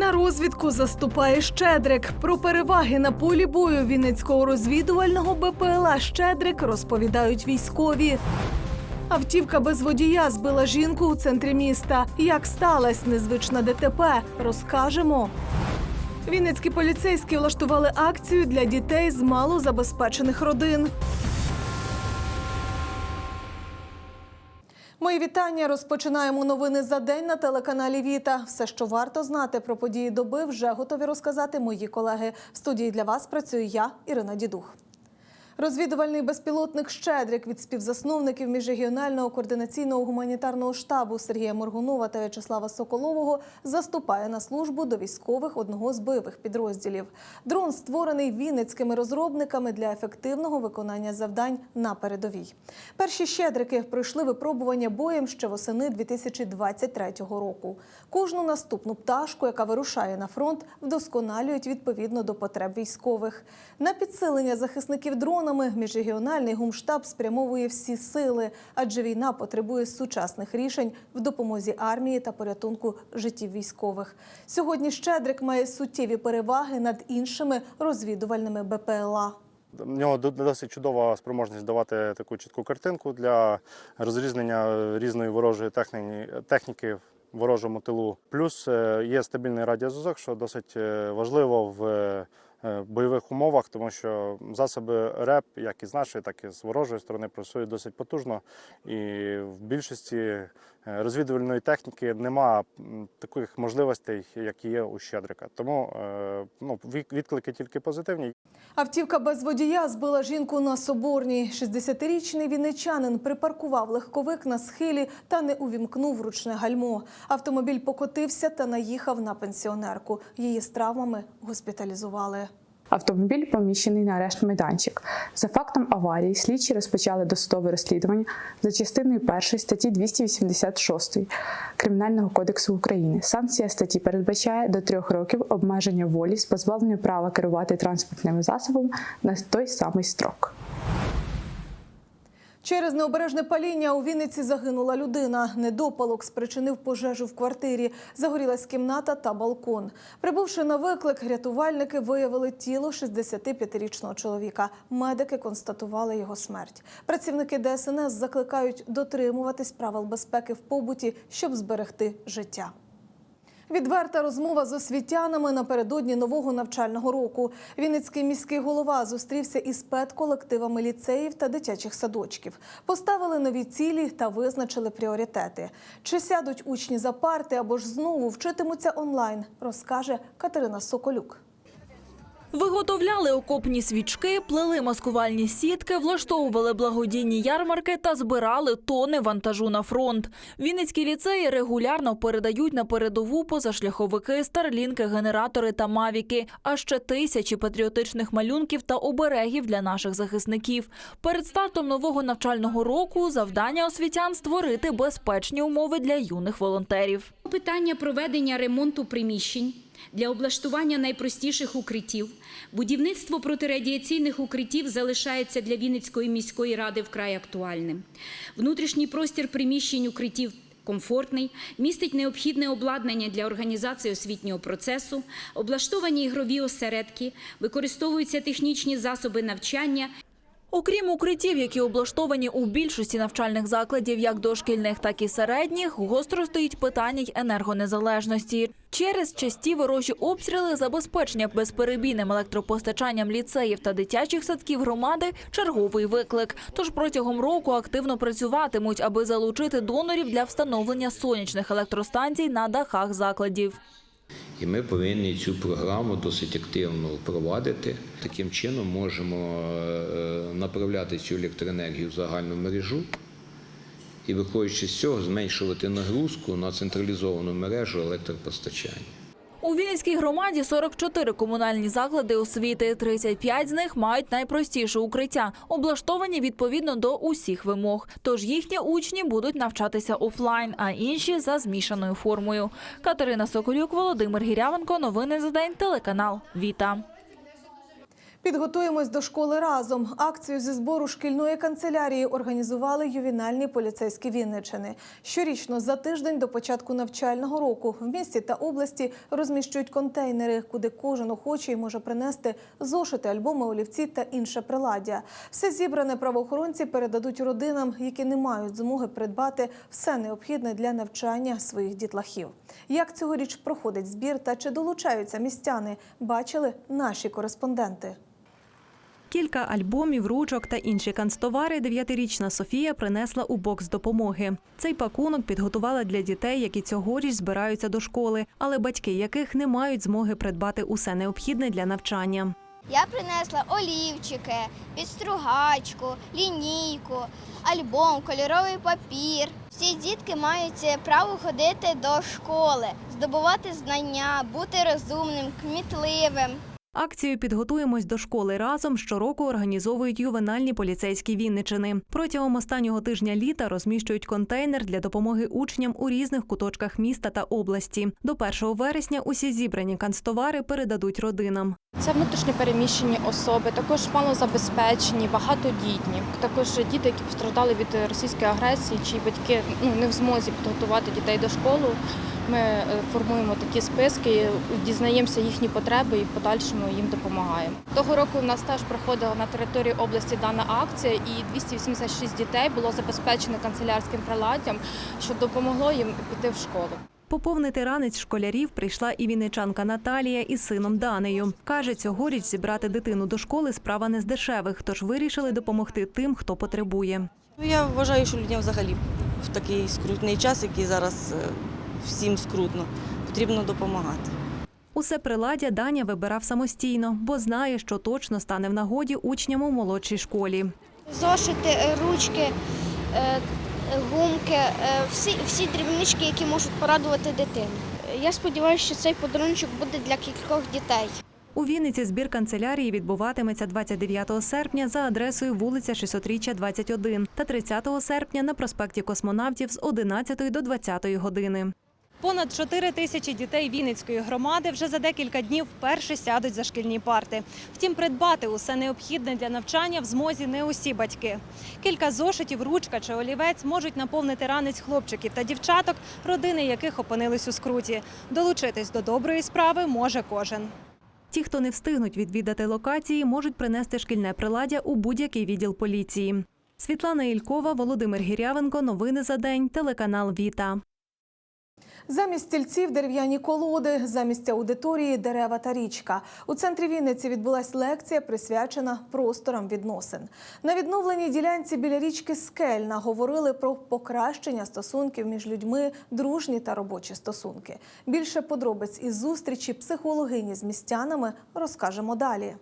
На розвідку заступає Щедрик. Про переваги на полі бою Вінницького розвідувального БПЛА Щедрик розповідають військові. Автівка без водія збила жінку у центрі міста. Як сталася незвична ДТП, розкажемо. Вінницькі поліцейські влаштували акцію для дітей з малозабезпечених родин. Мої вітання. Розпочинаємо новини за день на телеканалі Віта. Все, що варто знати про події доби, вже готові розказати мої колеги. В студії для вас працюю я, Ірина Дідух. Розвідувальний безпілотник Щедрик від співзасновників міжрегіонального координаційного гуманітарного штабу Сергія Моргунова та В'ячеслава Соколового заступає на службу до військових одного з бойових підрозділів. Дрон створений вінницькими розробниками для ефективного виконання завдань на передовій. Перші щедрики пройшли випробування боєм ще восени 2023 року. Кожну наступну пташку, яка вирушає на фронт, вдосконалюють відповідно до потреб військових. На підсилення захисників дронами міжрегіональний гумштаб спрямовує всі сили, адже війна потребує сучасних рішень в допомозі армії та порятунку життів військових. Сьогодні Щедрик має суттєві переваги над іншими розвідувальними БПЛА. В нього досить чудова спроможність давати таку чітку картинку для розрізнення різної ворожої техніки, в ворожому тилу. Плюс е, є стабільний радіозв'язок, що досить е, важливо в е, бойових умовах, тому що засоби РЕП, як і з нашої, так і з ворожої сторони, працюють досить потужно. І в більшості е, розвідувальної техніки нема таких можливостей, як є у Щедрика. Тому е, ну, відклики тільки позитивні. Автівка без водія збила жінку на Соборній. 60-річний вінничанин припаркував легковик на схилі та не увімкнув ручне гальмо. Автомобіль покотився та наїхав на пенсіонерку. Її з травмами госпіталізували. Автомобіль поміщений на арешт майданчик. За фактом аварії слідчі розпочали досудове розслідування за частиною 1 статті 286 Кримінального кодексу України. Санкція статті передбачає до трьох років обмеження волі з позбавлення права керувати транспортними засобами на той самий строк. Через необережне паління у Вінниці загинула людина. Недопалок спричинив пожежу в квартирі. Загорілась кімната та балкон. Прибувши на виклик, рятувальники виявили тіло 65-річного чоловіка. Медики констатували його смерть. Працівники ДСНС закликають дотримуватись правил безпеки в побуті, щоб зберегти життя. Відверта розмова з освітянами напередодні нового навчального року. Вінницький міський голова зустрівся із педколективами ліцеїв та дитячих садочків. Поставили нові цілі та визначили пріоритети. Чи сядуть учні за парти або ж знову вчитимуться онлайн, розкаже Катерина Соколюк. Виготовляли окопні свічки, плели маскувальні сітки, влаштовували благодійні ярмарки та збирали тони вантажу на фронт. Вінницькі ліцеї регулярно передають на передову позашляховики, старлінки, генератори та мавіки, а ще тисячі патріотичних малюнків та оберегів для наших захисників. Перед стартом нового навчального року завдання освітян створити безпечні умови для юних волонтерів. Питання проведення ремонту приміщень для облаштування найпростіших укриттів. Будівництво протирадіаційних укриттів залишається для Вінницької міської ради вкрай актуальним. Внутрішній простір приміщень укриттів комфортний, містить необхідне обладнання для організації освітнього процесу, облаштовані ігрові осередки, використовуються технічні засоби навчання Окрім укриттів, які облаштовані у більшості навчальних закладів, як дошкільних, так і середніх, гостро стоїть питання й енергонезалежності. Через часті ворожі обстріли, забезпечення безперебійним електропостачанням ліцеїв та дитячих садків громади черговий виклик. Тож протягом року активно працюватимуть, аби залучити донорів для встановлення сонячних електростанцій на дахах закладів. І ми повинні цю програму досить активно впровадити. Таким чином можемо е, направляти цю електроенергію в загальну мережу і, виходячи з цього, зменшувати нагрузку на централізовану мережу електропостачання. У Вінницькій громаді 44 комунальні заклади освіти. 35 з них мають найпростіше укриття, облаштовані відповідно до усіх вимог. Тож їхні учні будуть навчатися офлайн, а інші за змішаною формою. Катерина Соколюк, Володимир Гірявенко. Новини за день. Телеканал Віта. Підготуємось до школи разом. Акцію зі збору шкільної канцелярії організували ювінальні поліцейські Вінничини. Щорічно за тиждень до початку навчального року в місті та області розміщують контейнери, куди кожен охочий може принести зошити, альбоми, олівці та інше приладдя. Все зібране правоохоронці передадуть родинам, які не мають змоги придбати все необхідне для навчання своїх дітлахів. Як цьогоріч проходить збір та чи долучаються містяни, бачили наші кореспонденти. Кілька альбомів, ручок та інші канцтовари дев'ятирічна Софія принесла у бокс допомоги. Цей пакунок підготувала для дітей, які цьогоріч збираються до школи, але батьки яких не мають змоги придбати усе необхідне для навчання. Я принесла олівчики, підстругачку, лінійку, альбом, кольоровий папір. Всі дітки мають право ходити до школи, здобувати знання, бути розумним, кмітливим. Акцію підготуємось до школи разом. Щороку організовують ювенальні поліцейські Вінничини. Протягом останнього тижня літа розміщують контейнер для допомоги учням у різних куточках міста та області. До 1 вересня усі зібрані канцтовари передадуть родинам. Це внутрішньо переміщені особи, також малозабезпечені, багатодітні. Також діти, які постраждали від російської агресії, чиї батьки ну, не в змозі підготувати дітей до школи. Ми е, формуємо такі списки, дізнаємося їхні потреби і в подальшому їм допомагаємо. Того року у нас теж проходила на території області дана акція, і 286 дітей було забезпечено канцелярським приладдям, що допомогло їм піти в школу. Поповнити ранець школярів прийшла і вінничанка Наталія із сином Данею. Каже, цьогоріч зібрати дитину до школи справа не з дешевих, тож вирішили допомогти тим, хто потребує. Ну, Я вважаю, що людям взагалі в такий скрутний час, який зараз е, всім скрутно, потрібно допомагати. Усе приладдя Даня вибирав самостійно, бо знає, що точно стане в нагоді учням у молодшій школі. Зошити, е, ручки, е, гумки, е, всі, всі дрібнички, які можуть порадувати дитину. Я сподіваюся, що цей подарунок буде для кількох дітей. У Вінниці збір канцелярії відбуватиметься 29 серпня за адресою вулиця 600-річчя 21 та 30 серпня на проспекті Космонавтів з 11 до 20 години. Понад 4 тисячі дітей Вінницької громади вже за декілька днів вперше сядуть за шкільні парти. Втім, придбати усе необхідне для навчання в змозі не усі батьки. Кілька зошитів, ручка чи олівець можуть наповнити ранець хлопчиків та дівчаток, родини яких опинились у скруті. Долучитись до доброї справи може кожен. Ті, хто не встигнуть відвідати локації, можуть принести шкільне приладдя у будь-який відділ поліції. Світлана Ількова, Володимир Гірявенко. Новини за день. Телеканал Віта. Замість стільців дерев'яні колоди, замість аудиторії дерева та річка. У центрі Вінниці відбулась лекція, присвячена просторам відносин. На відновленій ділянці біля річки Скельна говорили про покращення стосунків між людьми, дружні та робочі стосунки. Більше подробиць із зустрічі психологині з містянами розкажемо далі.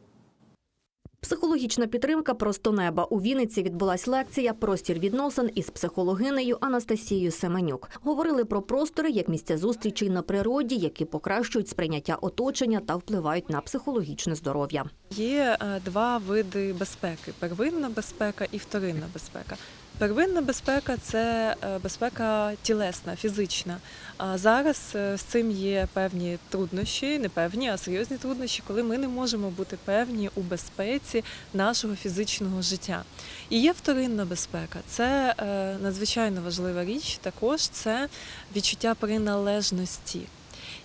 Психологічна підтримка просто неба. У Вінниці відбулась лекція Простір відносин із психологинею Анастасією Семенюк. Говорили про простори як місця зустрічей на природі, які покращують сприйняття оточення та впливають на психологічне здоров'я. Є е, два види безпеки: первинна безпека і вторинна безпека. Первинна безпека це е, безпека тілесна, фізична. А зараз е, з цим є певні труднощі, не певні, а серйозні труднощі, коли ми не можемо бути певні у безпеці нашого фізичного життя. І є вторинна безпека. Це е, надзвичайно важлива річ. Також це відчуття приналежності.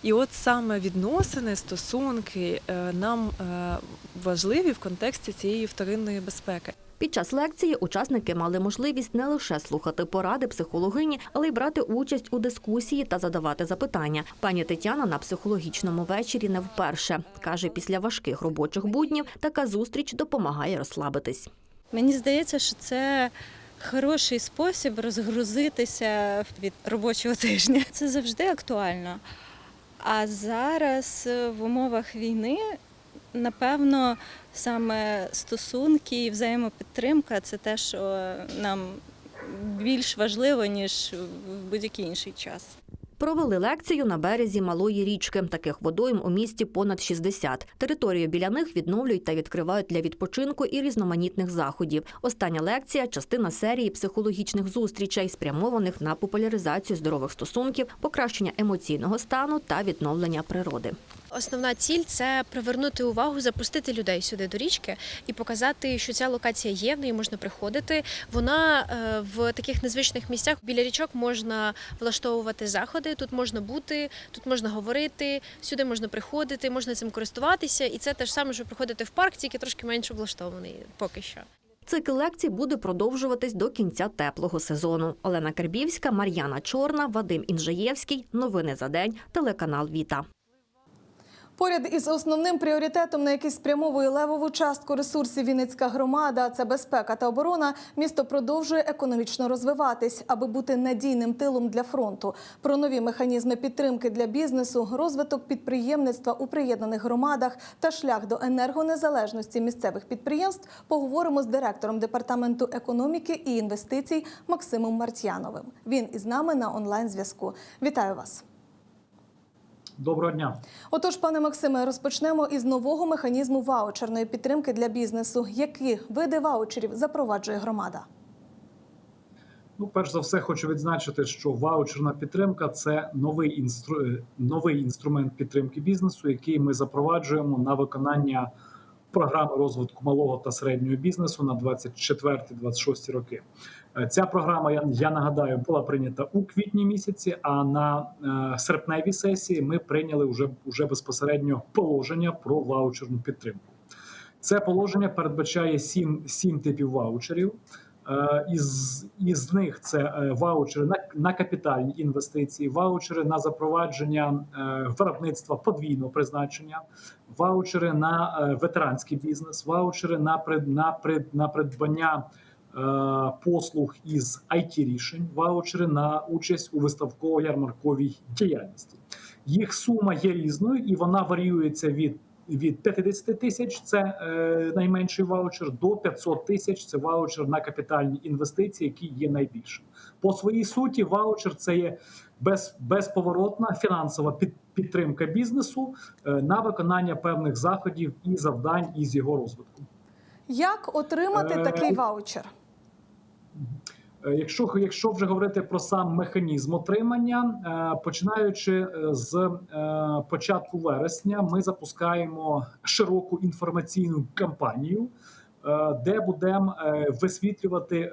І от саме відносини, стосунки е, нам е, важливі в контексті цієї вторинної безпеки. Під час лекції учасники мали можливість не лише слухати поради психологині, але й брати участь у дискусії та задавати запитання. Пані Тетяна на психологічному вечорі не вперше каже, після важких робочих буднів така зустріч допомагає розслабитись. Мені здається, що це хороший спосіб розгрузитися від робочого тижня. Це завжди актуально. А зараз е, в умовах війни, напевно, саме стосунки і взаємопідтримка це те, що нам більш важливо, ніж в будь-який інший час. Провели лекцію на березі малої річки. Таких водойм у місті понад 60. Територію біля них відновлюють та відкривають для відпочинку і різноманітних заходів. Остання лекція частина серії психологічних зустрічей, спрямованих на популяризацію здорових стосунків, покращення емоційного стану та відновлення природи. Основна ціль це привернути увагу, запустити людей сюди до річки і показати, що ця локація є, в неї можна приходити. Вона е, в таких незвичних місцях біля річок можна влаштовувати заходи. Тут можна бути, тут можна говорити, сюди можна приходити, можна цим користуватися. І це те ж саме, що приходити в парк, тільки трошки менше облаштований поки що. Цикл лекцій буде продовжуватись до кінця теплого сезону. Олена Карбівська, Мар'яна Чорна, Вадим Інжаєвський. Новини за день. Телеканал Віта. Поряд із основним пріоритетом, на який спрямовує левову частку ресурсів Вінницька громада, це безпека та оборона. Місто продовжує економічно розвиватись, аби бути надійним тилом для фронту. Про нові механізми підтримки для бізнесу, розвиток підприємництва у приєднаних громадах та шлях до енергонезалежності місцевих підприємств поговоримо з директором департаменту економіки і інвестицій Максимом Мартьяновим. Він із нами на онлайн зв'язку. Вітаю вас. Доброго дня. Отож, пане Максиме, розпочнемо із нового механізму ваучерної підтримки для бізнесу. Які види ваучерів запроваджує громада? Ну, перш за все, хочу відзначити, що ваучерна підтримка це новий інстру... е, новий інструмент підтримки бізнесу, який ми запроваджуємо на виконання програми розвитку малого та середнього бізнесу на 24-26 роки. Е, Ця програма, я, нагадаю, була прийнята у квітні місяці. А на е, серпневій сесії ми прийняли вже, вже безпосередньо положення про ваучерну підтримку. Це положення передбачає сім, сім типів ваучерів. Е, Із, із них це ваучери на, на капітальні інвестиції, ваучери на запровадження виробництва подвійного призначення, ваучери на ветеранський бізнес, ваучери на прид, на, на придбання послуг із it рішень, ваучери на участь у виставково-ярмарковій діяльності. Їх сума є різною і вона варіюється від від 50 тисяч це е, найменший ваучер до 500 тисяч це ваучер на капітальні інвестиції, який є найбільшим. По своїй суті, ваучер це є без, безповоротна фінансова під, підтримка бізнесу е, на виконання певних заходів і завдань із його розвитку. Як отримати Е, такий ваучер? Е, Якщо якщо вже говорити про сам механізм отримання, е, починаючи е, з початку вересня, ми запускаємо широку інформаційну кампанію, де будемо висвітлювати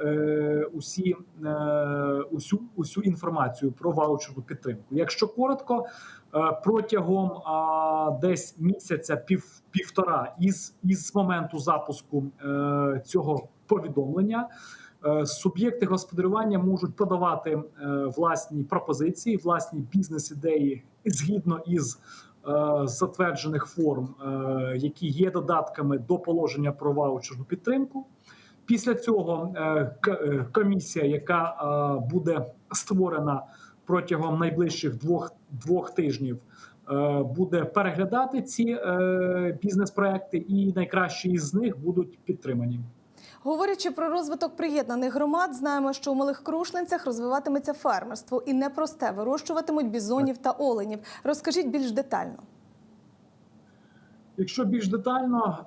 усі усю усю інформацію про ваучерну підтримку. Якщо коротко, протягом десь місяця пів півтора із із моменту запуску цього повідомлення. Е, Суб'єкти господарювання можуть подавати е, власні пропозиції, власні бізнес-ідеї згідно із е, затверджених форм, які є додатками до положення про ваучерну підтримку. Після цього комісія, яка буде створена протягом найближчих двох, двох тижнів, буде переглядати ці бізнес-проекти, і найкращі із них будуть підтримані. Говорячи про розвиток приєднаних громад, знаємо, що у малих крушницях розвиватиметься фермерство і непросте вирощуватимуть бізонів та оленів. Розкажіть більш детально. Якщо більш детально,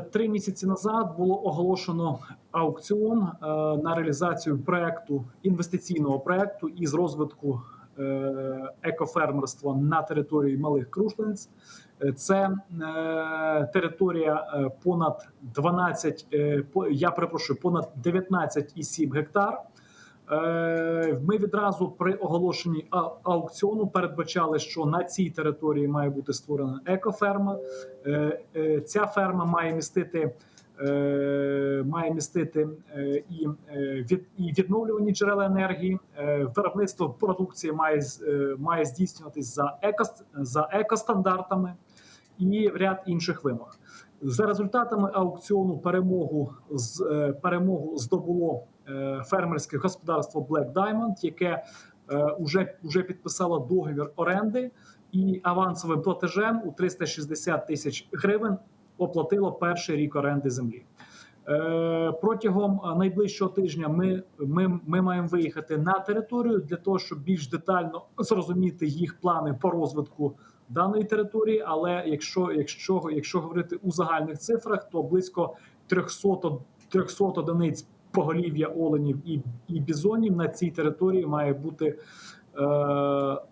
е, три місяці назад було оголошено аукціон е, на реалізацію проекту інвестиційного проекту із розвитку е, екофермерства на території малих крушниць. Це е, територія е, понад 12, е, я перепрошую, понад 19,7 гектар. Е, Ми відразу при оголошенні аукціону передбачали, що на цій території має бути створена екоферма. Е, Ця ферма має містити. Має містити і від і відновлювані джерела енергії. Виробництво продукції має має здійснюватись за еко за екостандартами і ряд інших вимог. За результатами аукціону перемогу з е, перемогу здобуло е, фермерське господарство Black Diamond, яке е, уже, уже підписало договір оренди і авансовим платежем у 360 тисяч гривень оплатило перший рік оренди землі. Е, Протягом е, найближчого тижня ми, ми, ми маємо виїхати на територію для того, щоб більш детально зрозуміти їх плани по розвитку даної території. Але якщо, якщо, якщо говорити у загальних цифрах, то близько 300, од- 300 одиниць поголів'я оленів і, і бізонів на цій території має бути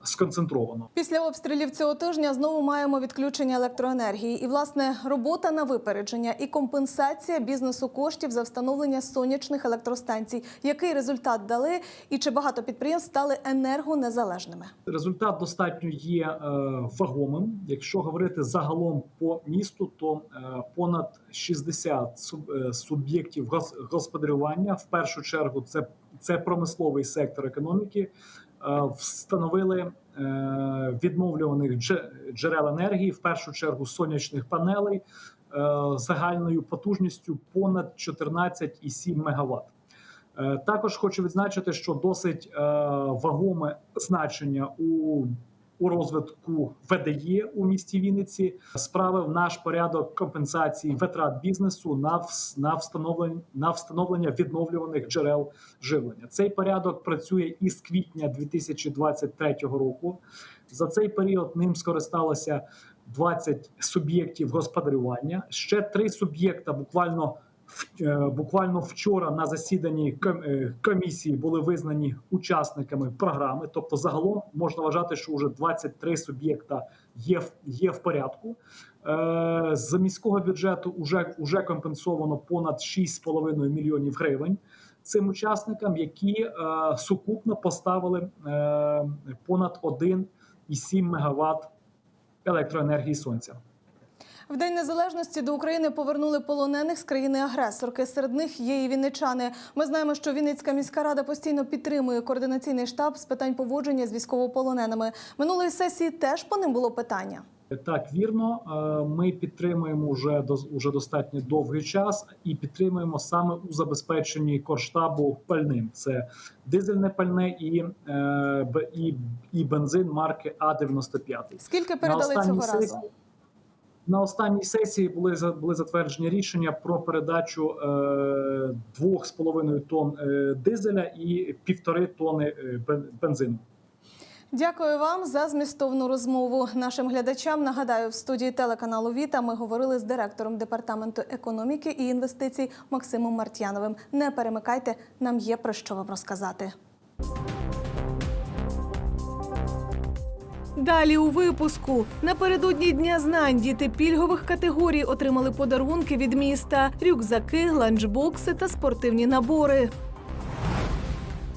сконцентровано. Після обстрілів цього тижня знову маємо відключення електроенергії. І, власне, робота на випередження і компенсація бізнесу коштів за встановлення сонячних електростанцій. Який результат дали і чи багато підприємств стали енергонезалежними? Результат достатньо є е, вагомим. Якщо говорити загалом по місту, то е, понад 60 суб- е, суб'єктів гос- господарювання в першу чергу це, це промисловий сектор економіки. Е, Встановили е, відновлюваних джерел енергії, в першу чергу сонячних панелей е, загальною потужністю понад 14,7 МВт. Також хочу відзначити, що досить вагоме значення у, у розвитку ВДЄ у місті Вінниці справив наш порядок компенсації витрат бізнесу на, на встановлення на встановлення відновлюваних джерел живлення. Цей порядок працює із квітня 2023 року. За цей період ним скористалося 20 суб'єктів господарювання. Ще три суб'єкта буквально буквально вчора на засіданні е, комісії були визнані учасниками програми. Тобто, загалом можна вважати, що вже 23 суб'єкта є є в порядку. Е, З міського бюджету вже, вже компенсовано понад 6,5 мільйонів гривень цим учасникам, які е, сукупно поставили е, понад 1,7 МВт електроенергії сонця. В День Незалежності до України повернули полонених з країни-агресорки. Серед них є і вінничани. Ми знаємо, що Вінницька міська рада постійно підтримує координаційний штаб з питань поводження з військовополоненими. Минулої сесії теж по ним було питання. Так, вірно. Е, Ми підтримуємо вже уже достатньо довгий час і підтримуємо саме у забезпеченні корштабу пальним. Це дизельне пальне і, е, і, і бензин марки А 95 Скільки передали цього разу? На останній сесії були були затверджені рішення про передачу е, 2,5 тонн е, дизеля і півтори тони е, бен- бензину. Дякую вам за змістовну розмову. Нашим глядачам нагадаю, в студії телеканалу Віта ми говорили з директором департаменту економіки і інвестицій Максимом Мартьяновим. Не перемикайте, нам є про що вам розказати. Далі у випуску напередодні дня знань діти пільгових категорій отримали подарунки від міста: рюкзаки, ланчбокси та спортивні набори.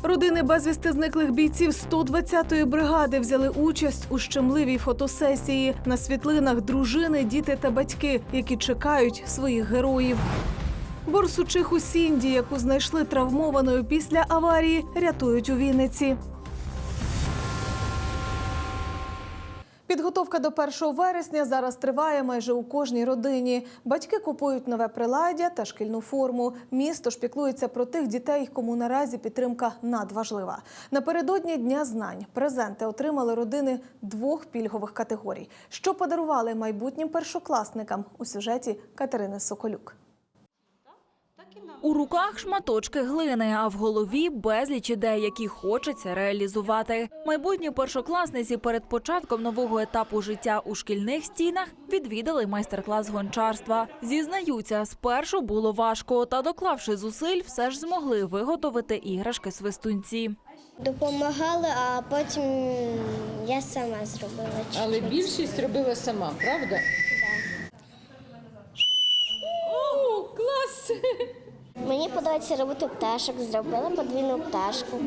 Родини безвісти зниклих бійців 120-ї бригади взяли участь у щемливій фотосесії. На світлинах дружини, діти та батьки, які чекають своїх героїв. Борсучиху Сінді, яку знайшли травмованою після аварії, рятують у Вінниці. Підготовка до 1 вересня зараз триває майже у кожній родині. Батьки купують нове приладдя та шкільну форму. Місто ж піклується про тих дітей, кому наразі підтримка надважлива. Напередодні дня знань презенти отримали родини двох пільгових категорій. Що подарували майбутнім першокласникам у сюжеті Катерини Соколюк. У руках шматочки глини, а в голові безліч ідей, які хочеться реалізувати. Майбутні першокласниці перед початком нового етапу життя у шкільних стінах відвідали майстер-клас гончарства. Зізнаються, спершу було важко, та доклавши зусиль, все ж змогли виготовити іграшки свистунці. Допомагали, а потім я сама зробила. Але чуть-чуть. більшість робила сама, правда? О, клас! Мені подобається робити пташок, зробила подвійну пташку.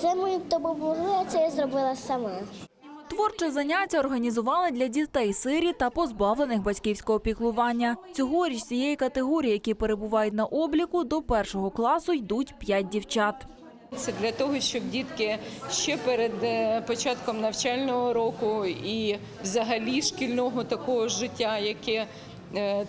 Це мені допомогли, це я зробила сама. Творче заняття організували для дітей-сирі та позбавлених батьківського піклування. Цьогоріч з цієї категорії, які перебувають на обліку, до першого класу йдуть п'ять дівчат. Це для того, щоб дітки ще перед е, початком навчального року і взагалі шкільного такого життя, яке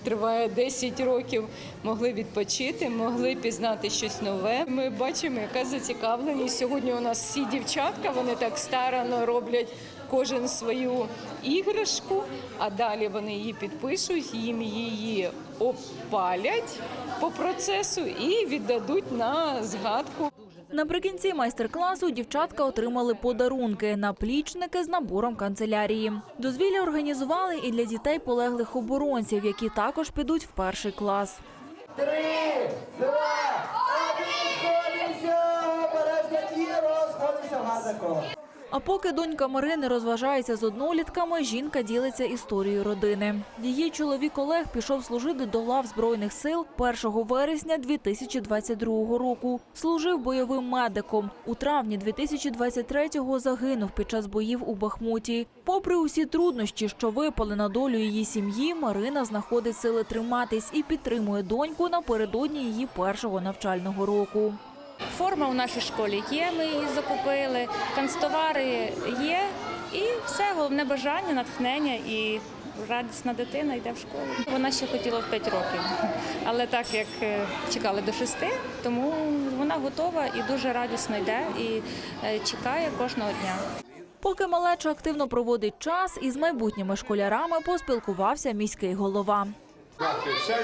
триває 10 років, могли відпочити, могли пізнати щось нове. Ми бачимо, яка зацікавленість. Сьогодні у нас всі дівчатка, вони так старано роблять кожен свою іграшку, а далі вони її підпишуть, їм її опалять по процесу і віддадуть на згадку. Наприкінці майстер-класу дівчатка отримали подарунки наплічники з набором канцелярії. Дозвілля організували і для дітей полеглих оборонців, які також підуть в перший клас. Три, два, один, розходимося в гарне коло. А поки донька Марини розважається з однолітками, жінка ділиться історією родини. Її чоловік Олег пішов служити до лав Збройних сил 1 вересня 2022 року. Служив бойовим медиком. У травні 2023-го загинув під час боїв у Бахмуті. Попри усі труднощі, що випали на долю її сім'ї, Марина знаходить сили триматись і підтримує доньку напередодні її першого навчального року. Форма у нашій школі є, ми її закупили, канцтовари є, і все, головне бажання, натхнення і радісна дитина йде в школу. Вона ще хотіла в 5 років, але так як е, чекали до 6, тому вона готова і дуже радісно йде і е, чекає кожного дня. Поки малеча активно проводить час, із майбутніми школярами поспілкувався міський голова. Вся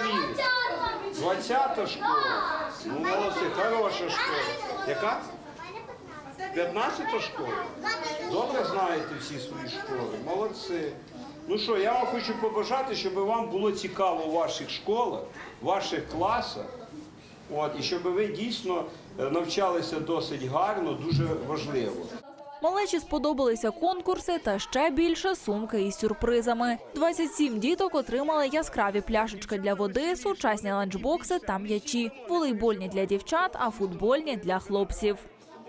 20-та школа. Ну, молодці, хороша школа. Яка? 15-та школа? Добре знаєте всі свої школи. Молодці. Ну що, я вам хочу побажати, щоб вам було цікаво у ваших школах, в ваших класах. От, і щоб ви дійсно е, навчалися досить гарно, дуже важливо. Малечі сподобалися конкурси та ще більше сумки із сюрпризами. 27 діток отримали яскраві пляшечки для води, сучасні ланчбокси та м'ячі, волейбольні для дівчат, а футбольні для хлопців.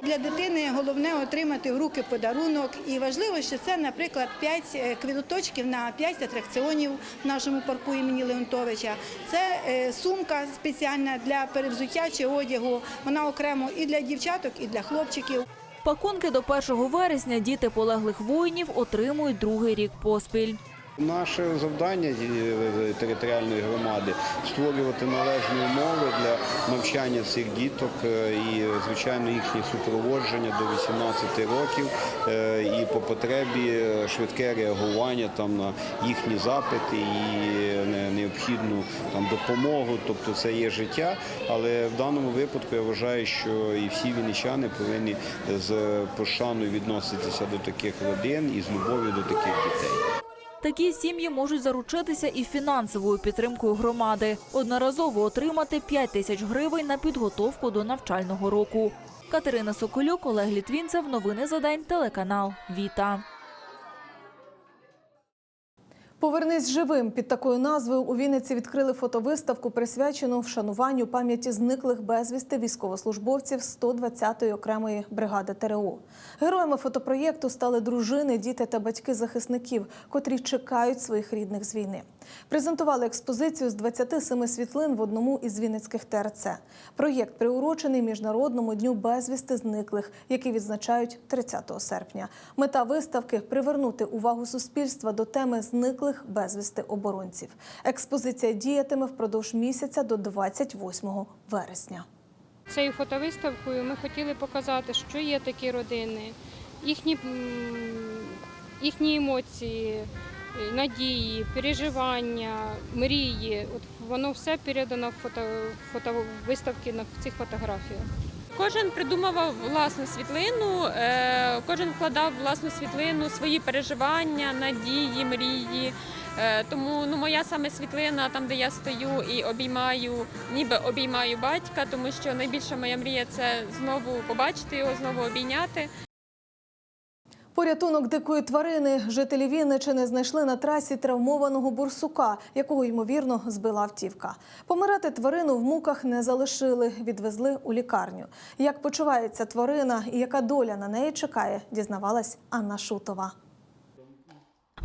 Для дитини головне отримати в руки подарунок. І важливо, що це, наприклад, 5 квіточків на 5 атракціонів в нашому парку імені Леонтовича. Це е, сумка спеціальна для перевзуття чи одягу. Вона окремо і для дівчаток, і для хлопчиків. Пакунки до 1 вересня діти полеглих воїнів отримують другий рік поспіль. Наше завдання е, територіальної громади створювати належні умови для навчання цих діток е, і, звичайно, їхнє супроводження до 18 років е, і по потребі е, швидке реагування там на їхні запити і необхідну там допомогу. Тобто це є життя. Але в даному випадку я вважаю, що і всі вінничани повинні з пошаною відноситися до таких родин і з любов'ю до таких дітей. Такі сім'ї можуть заручитися і фінансовою підтримкою громади. Одноразово отримати 5 тисяч гривень на підготовку до навчального року. Катерина Соколюк, Олег Літвінцев. Новини за день. Телеканал Віта. Повернись живим під такою назвою у Вінниці відкрили фотовиставку, присвячену вшануванню пам'яті зниклих безвісти військовослужбовців 120-ї окремої бригади ТРО. Героями фотопроєкту стали дружини, діти та батьки захисників, котрі чекають своїх рідних з війни. Презентували експозицію з 27 світлин в одному із вінницьких ТРЦ. Проєкт приурочений Міжнародному дню безвісти зниклих, який відзначають 30 серпня. Мета виставки привернути увагу суспільства до теми зниклих безвісти оборонців. Експозиція діятиме впродовж місяця до 28 вересня. Цією фотовиставкою ми хотіли показати, що є такі родини, їхні, їхні емоції, надії, переживання, мрії. От воно все передано в фото, фотовиставці на в цих фотографіях. Кожен придумував власну світлину, е, кожен вкладав власну світлину свої переживання, надії, мрії. Е, Тому ну, моя саме світлина, там де я стою і обіймаю, ніби обіймаю батька, тому що найбільша моя мрія це знову побачити його, знову обійняти. Порятунок дикої тварини жителі Вінничини знайшли на трасі травмованого бурсука, якого ймовірно збила автівка. Помирати тварину в муках не залишили, відвезли у лікарню. Як почувається тварина і яка доля на неї чекає, дізнавалась Анна Шутова.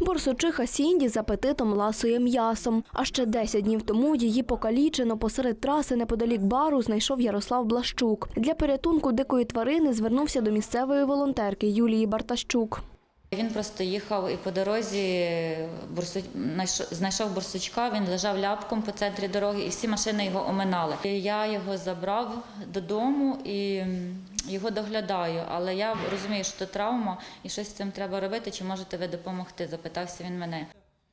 Борсучиха Сінді з апетитом ласує м'ясом. А ще 10 днів тому її покалічено посеред траси неподалік бару знайшов Ярослав Блащук. Для порятунку дикої тварини звернувся до місцевої волонтерки Юлії Бартащук. Він просто їхав і по дорозі бурсу... знайшов бурсучка, він лежав ляпком по центрі дороги, і всі машини його оминали. Я його забрав додому і його доглядаю. Але я розумію, що це травма і щось з цим треба робити. Чи можете ви допомогти? Запитався він мене.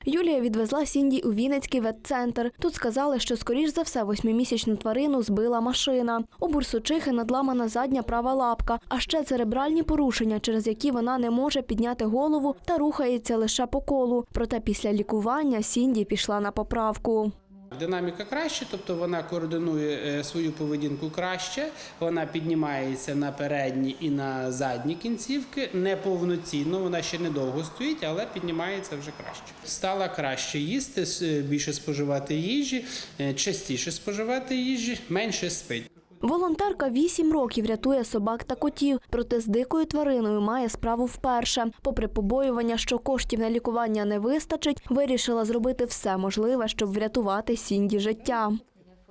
Юлія відвезла Сінді у Вінницький ветцентр. Тут сказали, що скоріш за все восьмимісячну тварину збила машина. У бурсучихи надламана задня права лапка, а ще церебральні порушення, через які вона не може підняти голову та рухається лише по колу. Проте після лікування Сінді пішла на поправку. Динаміка краще, тобто вона координує е, свою поведінку краще, вона піднімається на передні і на задні кінцівки, не повноцінно, вона ще недовго стоїть, але піднімається вже краще. Стала краще їсти, більше споживати їжі, е, частіше споживати їжі, менше спить. Волонтерка 8 років рятує собак та котів, проте з дикою твариною має справу вперше. Попри побоювання, що коштів на лікування не вистачить, вирішила зробити все можливе, щоб врятувати Сінді життя.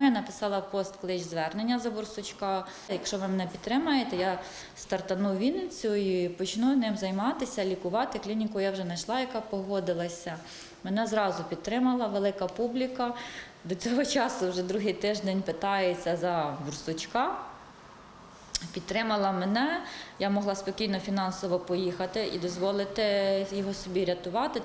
Я написала пост клич звернення за Бурсучка. Якщо ви мене підтримаєте, я стартану Вінницю і почну ним займатися, лікувати. Клініку я вже знайшла, яка погодилася. Мене зразу підтримала велика публіка. До цього часу вже другий тиждень питається за Бурсучка. Підтримала мене, я могла спокійно фінансово поїхати і дозволити його собі рятувати.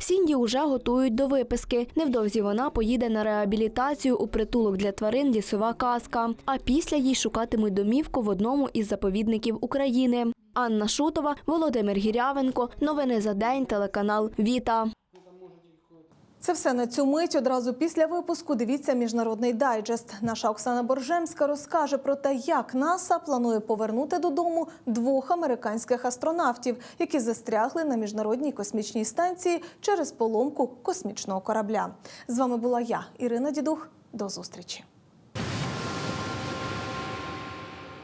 Сінді уже готують до виписки. Невдовзі вона поїде на реабілітацію у притулок для тварин лісова казка. А після їй шукатимуть домівку в одному із заповідників України. Анна Шутова, Володимир Гірявенко. Новини за день. Телеканал Віта. Це все на цю мить. Одразу після випуску дивіться міжнародний дайджест. Наша Оксана Боржемська розкаже про те, як НАСА планує повернути додому двох американських астронавтів, які застрягли на міжнародній космічній станції через поломку космічного корабля. З вами була я, Ірина Дідух. До зустрічі.